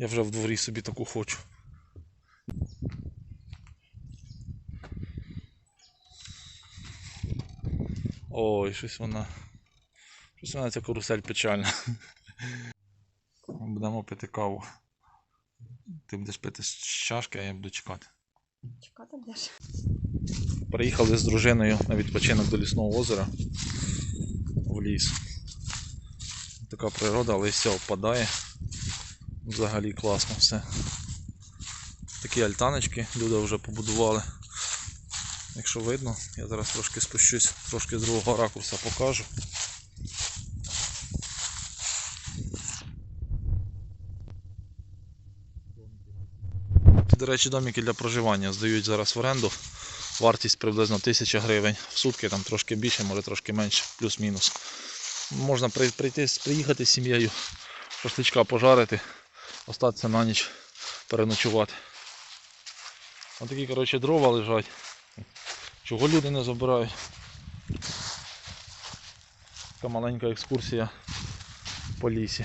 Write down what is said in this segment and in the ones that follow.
Я вже в дворі собі таку хочу. Ой, щось вона. Щось вона ця карусель печальна. Будемо пити каву. Ти будеш пити з чашки, а я буду чекати. Чекати будеш? Приїхали з дружиною на відпочинок до лісного озера в ліс. Така природа, листя впадає. Взагалі класно все. Такі альтаночки люди вже побудували. Якщо видно, я зараз трошки спущусь, трошки з другого ракурса покажу. До речі, домики для проживання здають зараз в оренду. Вартість приблизно 1000 гривень в сутки, там трошки більше, може трошки менше, плюс-мінус. Можна при- прийти, приїхати з сім'єю, шашличка пожарити, остатися на ніч переночувати. Ось такі, коротше, дрова лежать. Чого люди не забирають? Така маленька екскурсія по лісі.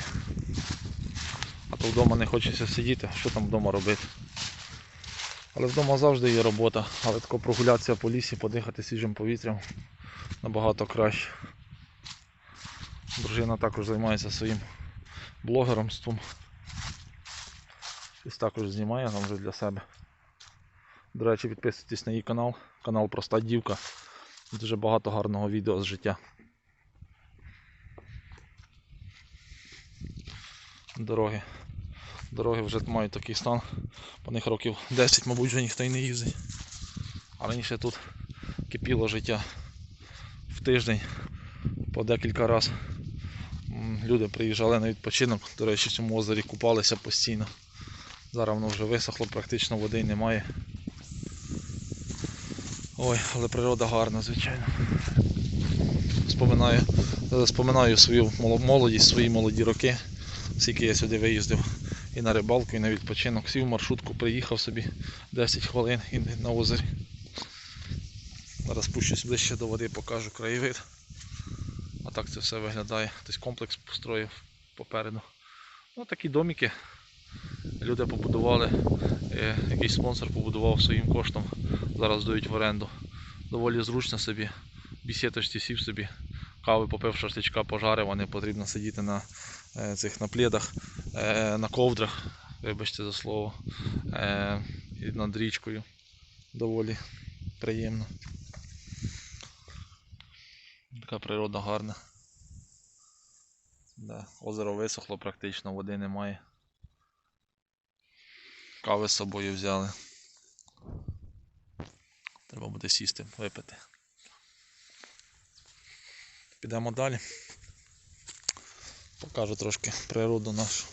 А то вдома не хочеться сидіти, що там вдома робити. Але вдома завжди є робота, але тако прогулятися по лісі, подихати свіжим повітрям набагато краще. Дружина також займається своїм блогеромством. Щось також знімає там вже для себе. До речі, підписуйтесь на її канал. Канал Проста Дівка. Дуже багато гарного відео з життя. Дороги. Дороги вже мають такий стан. По них років 10, мабуть, вже ніхто й не їздить. А раніше тут кипіло життя в тиждень по декілька разів. Люди приїжджали на відпочинок, до речі, в цьому озері купалися постійно. Зараз воно вже висохло, практично води немає. Ой, але природа гарна, звичайно. Споминаю, споминаю свою молодість, свої молоді роки, скільки я сюди виїздив і на рибалку, і на відпочинок. Сів маршрутку, приїхав собі 10 хвилин і на озері. Зараз спущусь ближче до води, покажу краєвид. А так це все виглядає. Хтось комплекс построїв попереду. Ну такі домики. Люди побудували, е, якийсь спонсор побудував своїм коштом. Зараз дають в оренду. Доволі зручно собі. Бісєточці сів собі. Кави попив шашличка, пожарив, а не потрібно сидіти на е, цих на е, на ковдрах, вибачте за слово, і над річкою. Доволі приємно. Така природа гарна. Озеро висохло практично, води немає. Кави з собою взяли. Треба буде сісти, випити. Підемо далі. Покажу трошки природу нашу.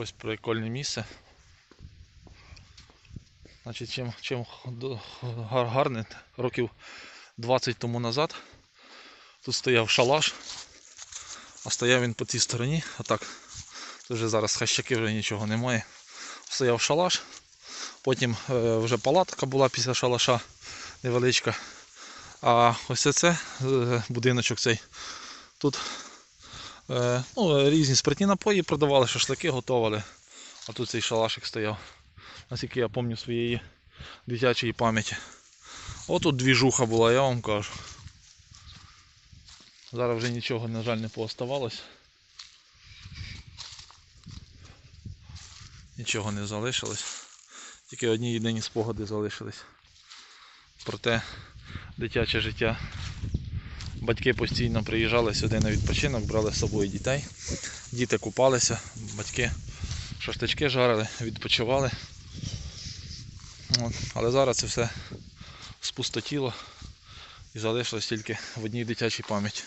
Ось прикольне місце. Значить, чим, чим гарне, років 20 тому назад тут стояв шалаш, а стояв він по цій стороні, а так, це вже зараз хащаки вже нічого немає. Стояв шалаш, потім е, вже палатка була після шалаша невеличка. А ось це е, будиночок цей. Тут ну, різні спиртні напої продавали, шашлики готували. А тут цей шалашик стояв наскільки я пам'ятаю своєї дитячої пам'яті. Отут двіжуха була, я вам кажу. Зараз вже нічого, на жаль, не пооставалось. Нічого не залишилось. Тільки одні єдині спогади залишились. Проте дитяче життя. Батьки постійно приїжджали сюди на відпочинок, брали з собою дітей. Діти купалися, батьки шашлички жарили, відпочивали. От. Але зараз це все спустотіло і залишилось тільки в одній дитячій пам'яті.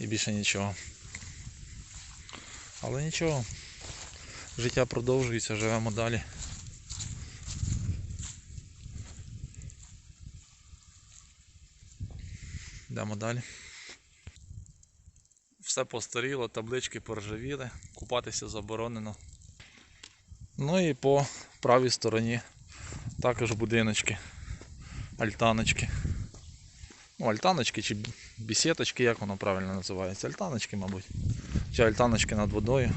І більше нічого. Але нічого. Життя продовжується, живемо далі. Йдемо далі. Все постаріло, таблички поржавіли, купатися заборонено. Ну і по правій стороні також будиночки, альтаночки. Ну, альтаночки чи бісеточки, як воно правильно називається? Альтаночки, мабуть. Чи альтаночки над водою.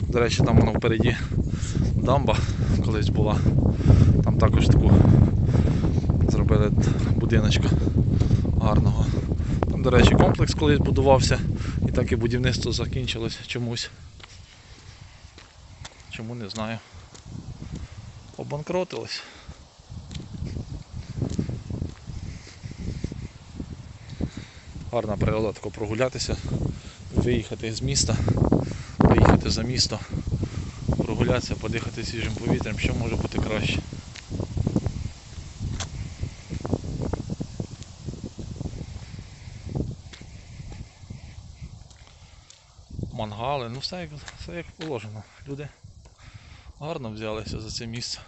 До речі, там воно впереді дамба колись була. Там також таку зробили будиночка гарного. Там, до речі, комплекс колись будувався, і так і будівництво закінчилось чомусь. Чому не знаю. Обанкротилось. Гарна природа тако прогулятися, виїхати з міста, виїхати за місто, прогулятися, подихати свіжим повітрям, що може бути краще. Мангали, ну все як, все як положено. Люди гарно взялися за це місце.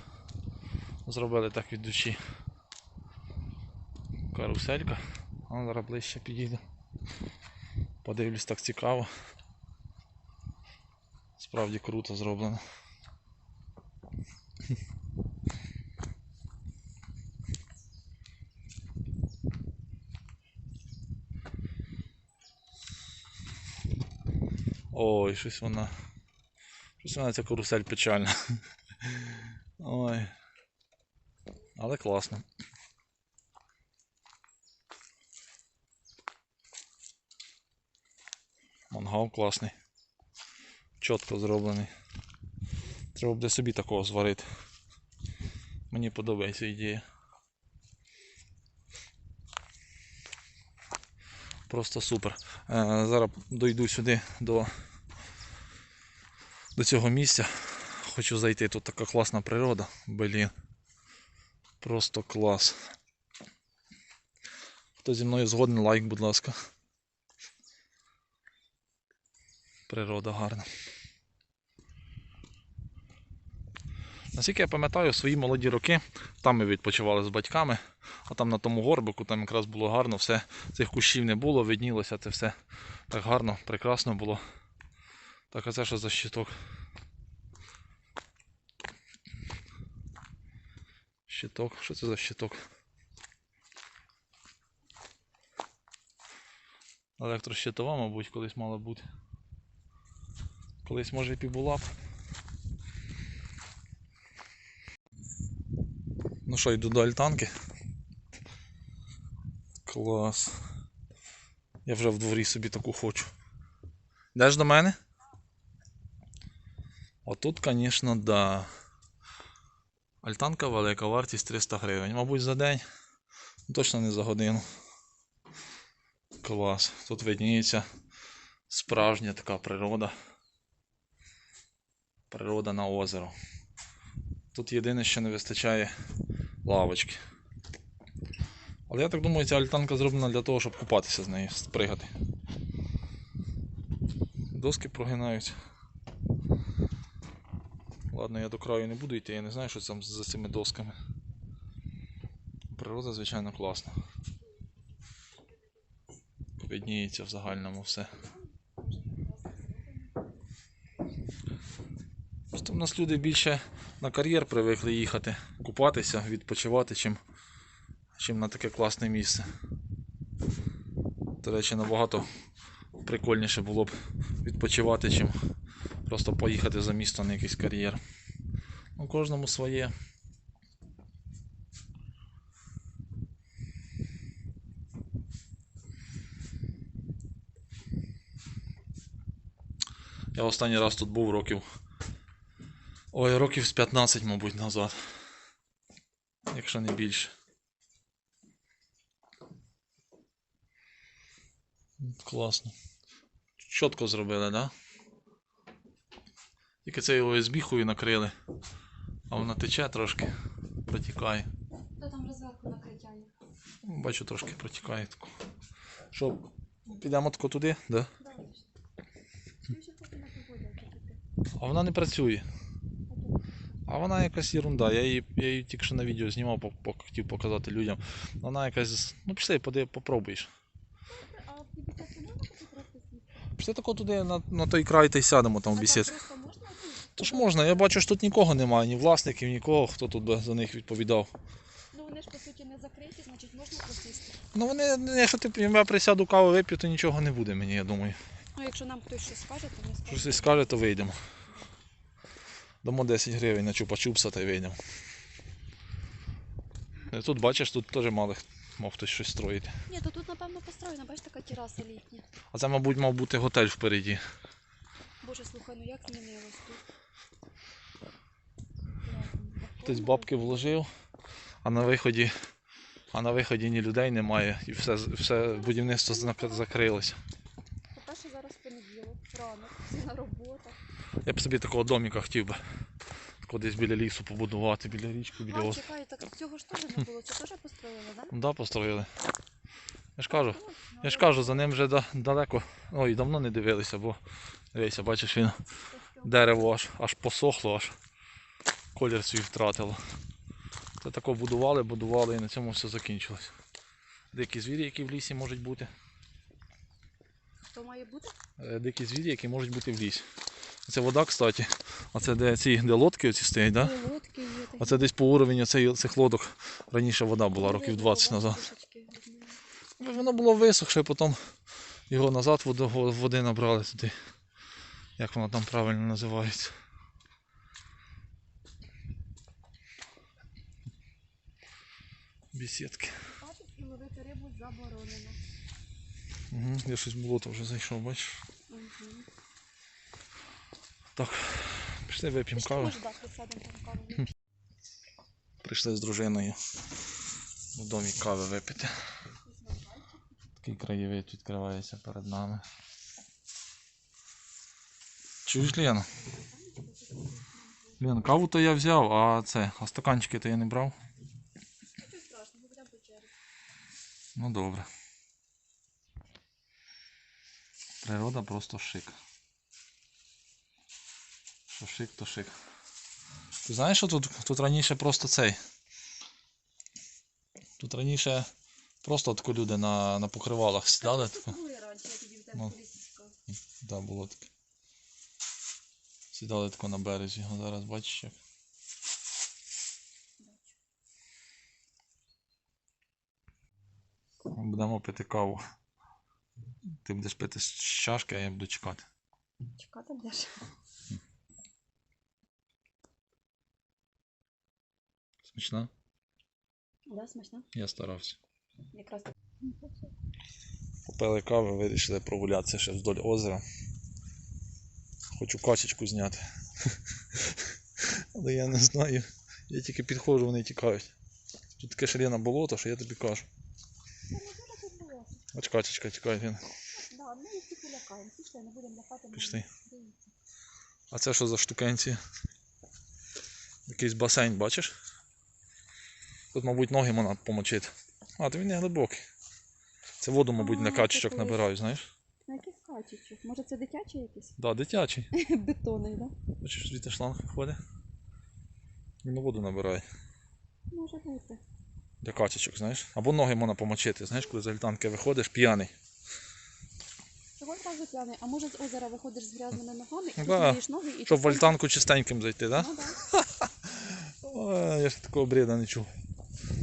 Зробили так від душі. Каруселька. А зараз ближче підійду. Подивлюсь, так цікаво. Справді круто зроблено. Ой, щось вона. Щось вона ця карусель печальна. Ой. Але класно. Мангал класний. Чітко зроблений. Треба буде собі такого зварити. Мені подобається ідея. Просто супер. Е, зараз дойду сюди до, до цього місця. Хочу зайти. Тут така класна природа. Блін. Просто клас. Хто зі мною згоден, лайк, будь ласка. Природа гарна. Наскільки я пам'ятаю, свої молоді роки там ми відпочивали з батьками, а там на тому горбику там якраз було гарно, все, цих кущів не було, виднілося це все так гарно, прекрасно було. Так, а це що за щиток? Щиток, що це за щиток? Електрощитова, мабуть, колись мала бути. Колись може і була б. Ну що, йду до альтанки. Клас. Я вже в дворі собі таку хочу. Йдеш до мене? Отут, звісно, да. Альтанка велика, вартість 300 гривень. Мабуть, за день. Точно не за годину. Клас. Тут видніється справжня така природа. Природа на озеро. Тут єдине, що не вистачає лавочки. Але я так думаю, ця альтанка зроблена для того, щоб купатися з нею, спригати. Доски прогинаються. Ладно, я до краю не буду йти, я не знаю, що там за цими досками. Природа, звичайно, класна. Видніється в загальному все. Просто в нас люди більше на кар'єр привикли їхати, купатися, відпочивати, чим, чим на таке класне місце. До речі, набагато прикольніше було б відпочивати, чим просто поїхати за місто на якийсь кар'єр. Ну, кожному своє. Я останній раз тут був років. Ой, років з 15, мабуть, назад. Якщо не більше. Класно. Чітко зробили, да? Тільки це його збіхою накрили, а вона тече трошки, протікає. Та там вже зверху накриття є. Бачу, трошки протікає. Що, підемо тако туди? Да? А вона не працює. А вона якась ерунда. Я її, я її тільки що на відео знімав, хотів показати людям. Вона якась. Ну пішли, поди, попробуєш. Після такого туди на, на той край та й сядемо там в А бесід. так просто можна тут? Тож можна, я бачу, що тут нікого немає, ні власників, нікого, хто тут би за них відповідав. Ну вони ж по суті не закриті, значить можна просісти. Ну вони, якщо ти я присяду каву вип'ю, то нічого не буде мені, я думаю. Ну якщо нам хтось щось скаже, то ми скажемо. Щось скаже, то вийдемо. Дамо 10 гривень на чупа-чупса та й вийдемо. І Тут бачиш, тут теж мали, мав хтось щось строїти. Ні, то тут напевно построєна, бачиш, така тераса літня. А це, мабуть, мав бути готель впереді. Боже, слухай, ну як змінилось тут. Хтось бабки вложив, а на виході, а на виході ні людей немає і все, все будівництво закрилося. По-перше, зараз понеділок, ранок, всі на роботах. Я б собі такого доміка хотів би. Такого десь біля лісу побудувати, біля річки, біля А, озера. чекай, так цього ж теж не було, це теж построїли, так? Да, построїли. Я ж кажу, я ж кажу, за ним вже да- далеко. Ой, давно не дивилися, бо дивися, бачиш, він дерево аж, аж посохло, аж колір свій втратило. Це тако будували, будували і на цьому все закінчилось. Дикі звірі, які в лісі можуть бути. Хто має бути? Е, Дикі звірі, які можуть бути в лісі. Це вода, кстати. Оце де ці де лодки оці стоять, да? Є лодки, є такі. Оце десь по уровню цей- цих лодок раніше вода була, років 20 назад. Воно було висохше, потім його назад води, води набрали туди. Як воно там правильно називається. Бесідки. Бачиш, і ловити рибу заборонено. Угу, я щось було то вже зайшов, бачиш. Угу. Так, пішли вип'ємо каву. Прийшли з дружиною в домі кави випити. Такий краєвид відкривається перед нами. Чуєш, Лена? Лен, каву то я взяв, а це, а стаканчики то я не брав. Ну добре. Природа просто шик. Що шик, то шик. Ти знаєш, що тут, тут раніше просто цей. Тут раніше просто тако люди на, на покривалах сідали. Тако. в Ну. Да, було таке. Сідали тако на березі, а зараз бачиш як. Будемо пити каву. Ти будеш пити з чашки, а я буду чекати. Чекати будеш? Смачно? Да, смачно. Я старався. Якраз так. Попили кави, вирішили прогулятися ще вдоль озера. Хочу качечку зняти. Але я не знаю. Я тільки підходжу, вони тікають. Тут таке шалене болото, що я тобі кажу. Було. Ось качечка тікає. Він. Да, ми їх тільки лякаємо. Пішли, не будемо лякати. ми Пішли. А це що за штукенці? Якийсь басейн, бачиш? Тут, мабуть, ноги можна помочити. А, то він не глибокий. Це воду, мабуть, на качечок такий. набирають, знаєш? На яких качечок? Може це дитячий якийсь? Да, дитячий. Бетонний, да? Бачиш, звідти шланг ходить. Він воду набирає. Може бути. Для качечок, знаєш. Або ноги можна помочити, знаєш, коли з альтанки виходиш, п'яний. Чого одразу п'яний? А може з озера виходиш з грязними ногами і Да. ноги і Щоб в альтанку чистеньким зайти, так? Ну, да. Да? Я ж такого бреда не чув.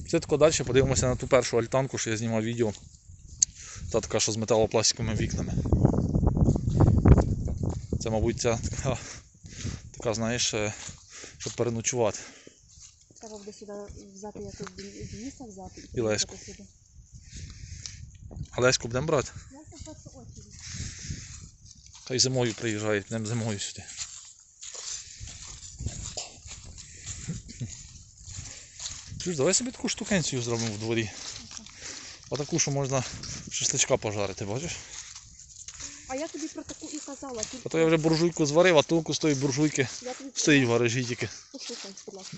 Все тако далі подивимося на ту першу альтанку, що я знімав відео. Та така, що з металопластиковими вікнами. Це, мабуть, ця така, така знаєш, е, щоб переночувати. Треба буде сюди взяти якось Дениса взяти і Леську. А Леську будемо брати? Хай зимою приїжджають, будемо зимою сюди. Чуєш, давай собі таку штукенцію зробимо в дворі. Отаку, що можна шашличка пожарити, бачиш? А я тобі про таку і казала. Тільки А то я вже буржуйку зварив, а толку з тої буржуйки тобі стоїть в гаражі тільки. Послухай, будь ласка.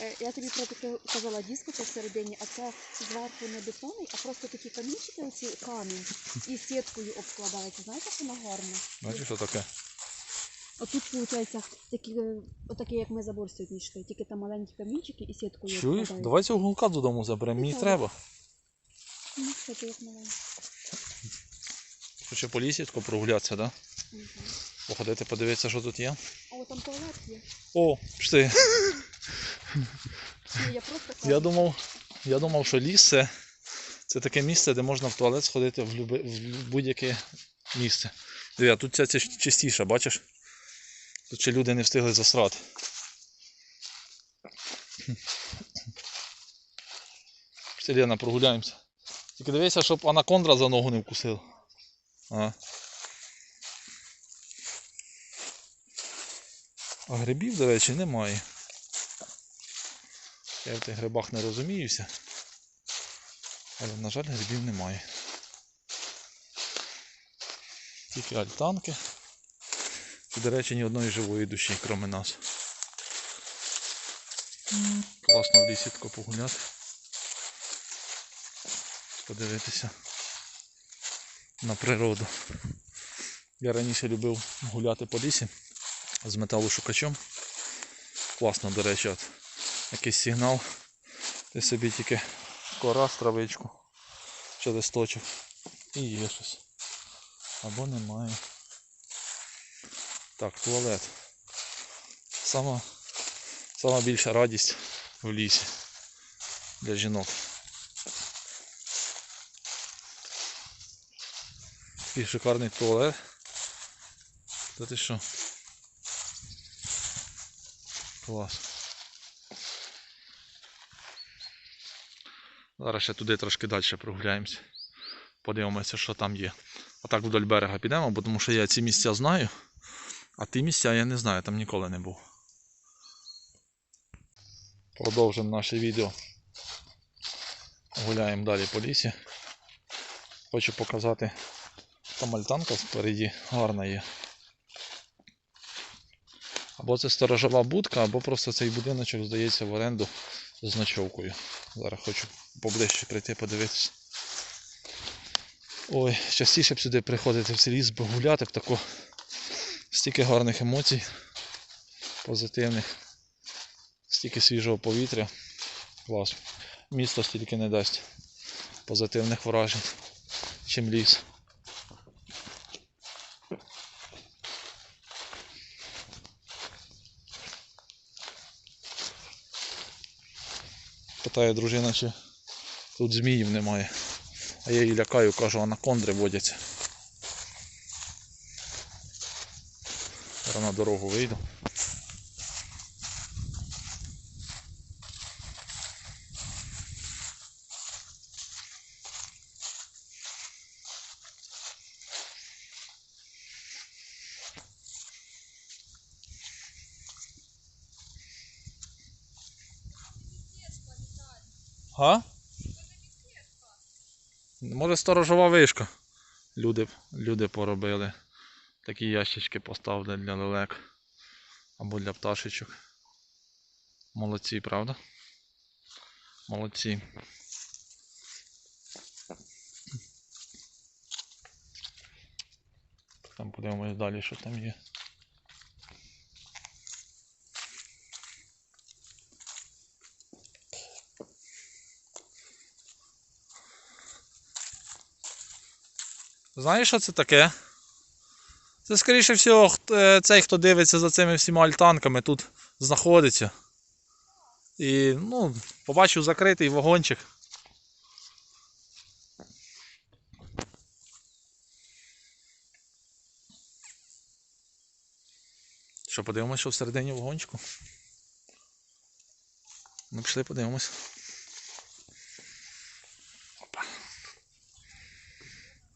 Е, Я тобі про таке казала диско це всередині, а це зверху не бетонний, а просто такі камінчики, оці камінь, і сіткою обкладається. Знаєте, як воно гарно? Бачиш, що таке? Отут, виходить, такі, е, отакі, як ми забор сьогодні йшли, тільки там маленькі камінчики і сіткою Чуєш? обкладається. Давай цього гулка додому заберемо, мені треба. Ну, кстати, як маленькі. Хоче по лісі прогулятися, да? Мгм. Походити, подивитися, що тут є. О, там туалет є. О, пішли. Я просто Я думав, я думав, що ліс це, це таке місце, де можна в туалет сходити в, люби, в будь-яке місце. А тут ця ця чистіша, бачиш? Тут ще люди не встигли засрати. Пішли, Лена, прогуляємося. Тільки дивися, щоб анакондра за ногу не вкусила. Ага. А грибів, до речі, немає. Я в тих грибах не розуміюся. Але, на жаль, грибів немає. Тільки альтанки. І, до речі, ні одної живої душі, крім нас. Класно в лісі тако погуляти. Подивитися на природу. Я раніше любив гуляти по лісі з металошукачом. Класно, до речі, от якийсь сигнал. Ти собі тільки кора з травичку чи листочок і є щось. Або немає. Так, туалет. Сама, сама більша радість в лісі для жінок. Такий шикарний туалет. Та ти що? Клас. Зараз ще туди трошки далі прогуляємося. Подивимося, що там є. А так вдоль берега підемо, бо тому що я ці місця знаю, а ті місця я не знаю, там ніколи не був. Продовжимо наше відео. Гуляємо далі по лісі. Хочу показати, там альтанка спереді гарна є. Або це сторожова будка, або просто цей будиночок здається в оренду з ночовкою. Зараз хочу поближче прийти подивитися. Ой, частіше б сюди приходити в цей ліс, бо гуляти б тако. Стільки гарних емоцій, позитивних, стільки свіжого повітря. Клас. Місто стільки не дасть позитивних вражень, чим ліс. Питає дружина, чи тут зміїв немає. А я її лякаю, кажу, анакондри водяться. Зараз на дорогу вийду. А? Може сторожова вишка. Люди, люди поробили. Такі ящички поставили для лелек. Або для пташечок. Молодці, правда? Молодці. Там подивимось далі, що там є. Знаєш, що це таке? Це, скоріше всього, е, цей, хто дивиться за цими всіма альтанками, тут знаходиться. І, ну, побачив закритий вагончик. Що, подивимось, що всередині вагончику? Ну, пішли подивимось. Опа.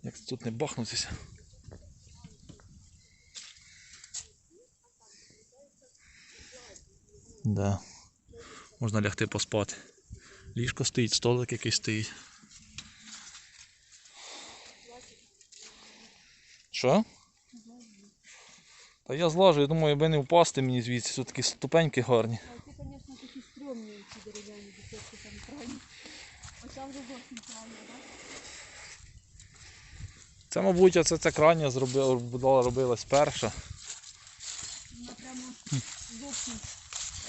Як тут не бахнутися. Да. Можна лягти поспати. Ліжко стоїть, столик якийсь стоїть. Що? Та я злажу, я думаю, аби не впасти мені звідси, тут такі ступеньки гарні. А ці, звісно, такі стрьомні ці дерев'яні беседки там крайні. Оця вже зовсім так? Це, мабуть, оце ця крайня зробила, робилась перша. Вона прямо зовсім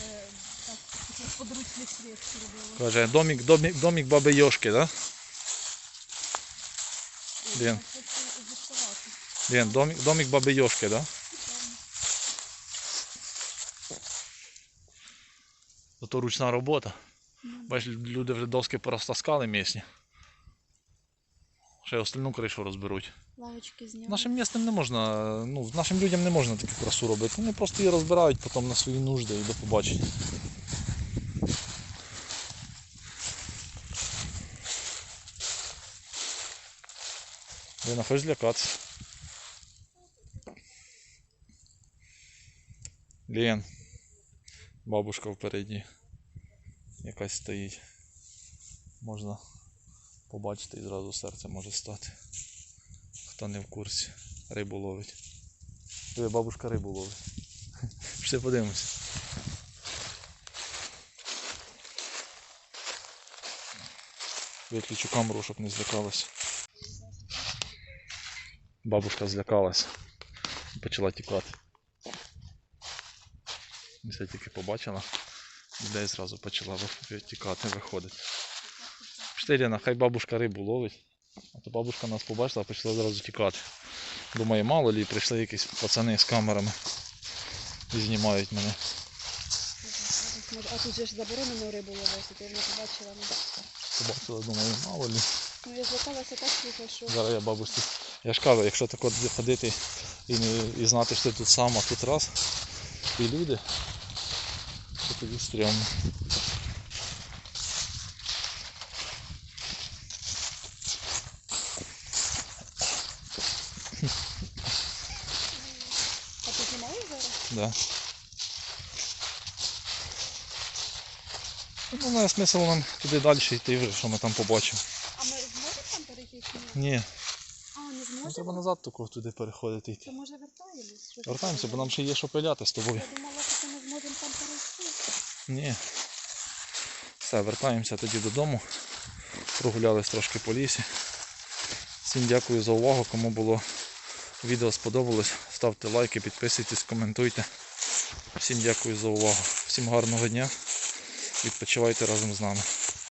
е, так, таке подручне средство робила. Каже, домик, домик, домик баби Йошки, да? Ой, Блін. так, це заставати. Лен, домик, домик баби Йошки, да? Зато ручна робота. Ну, Бачиш, люди вже доски порозтаскали місні. Ще остальну кришу розберуть. Лавочки зняли. Нашим містам не можна, ну, нашим людям не можна таку красу робити. Вони просто її розбирають потім на свої нужди і до побачення. Ви не хочеш злякатися? Лен. Бабушка впереді. Якась стоїть. Можна побачити і зразу серце може стати. Хто не в курсі. Рибу ловить. Диви, бабушка рибу ловить. Пішли подивимось. Виключу камеру, щоб не злякалась. Бабушка злякалась. Почала тікати. Все тільки побачила. Людей зразу почала тікати, виходити. Пішли, хай бабушка рибу ловить. А то бабушка нас побачила, почала зразу тікати. Думаю, мало лі, прийшли якісь пацани з камерами і знімають мене. А тут же ж заборонено рибу ловити, ти не побачила. ну. Побачила, думаю, мало лі. Ну я злякалася так слухай, що Зараз я бабусі. Я ж кажу, якщо так от ходити і, не, і знати, що ти тут сам, а тут раз, і люди, то тоді стрьомно. А ти знімаєш зараз? Да. Ну, не смисл нам туди далі йти вже, що ми там побачимо. А ми зможемо там перейти ні? А, не ну, треба назад тако туди переходити йти. То може вертаємось? Вертаємося, бо нам ще є що пиляти з тобою. Я думала, що ми зможемо там перейти. Ні. Все, вертаємося тоді додому. Прогулялись трошки по лісі. Всім дякую за увагу. Кому було відео сподобалось, ставте лайки, підписуйтесь, коментуйте. Всім дякую за увагу. Всім гарного дня. Відпочивайте разом з нами.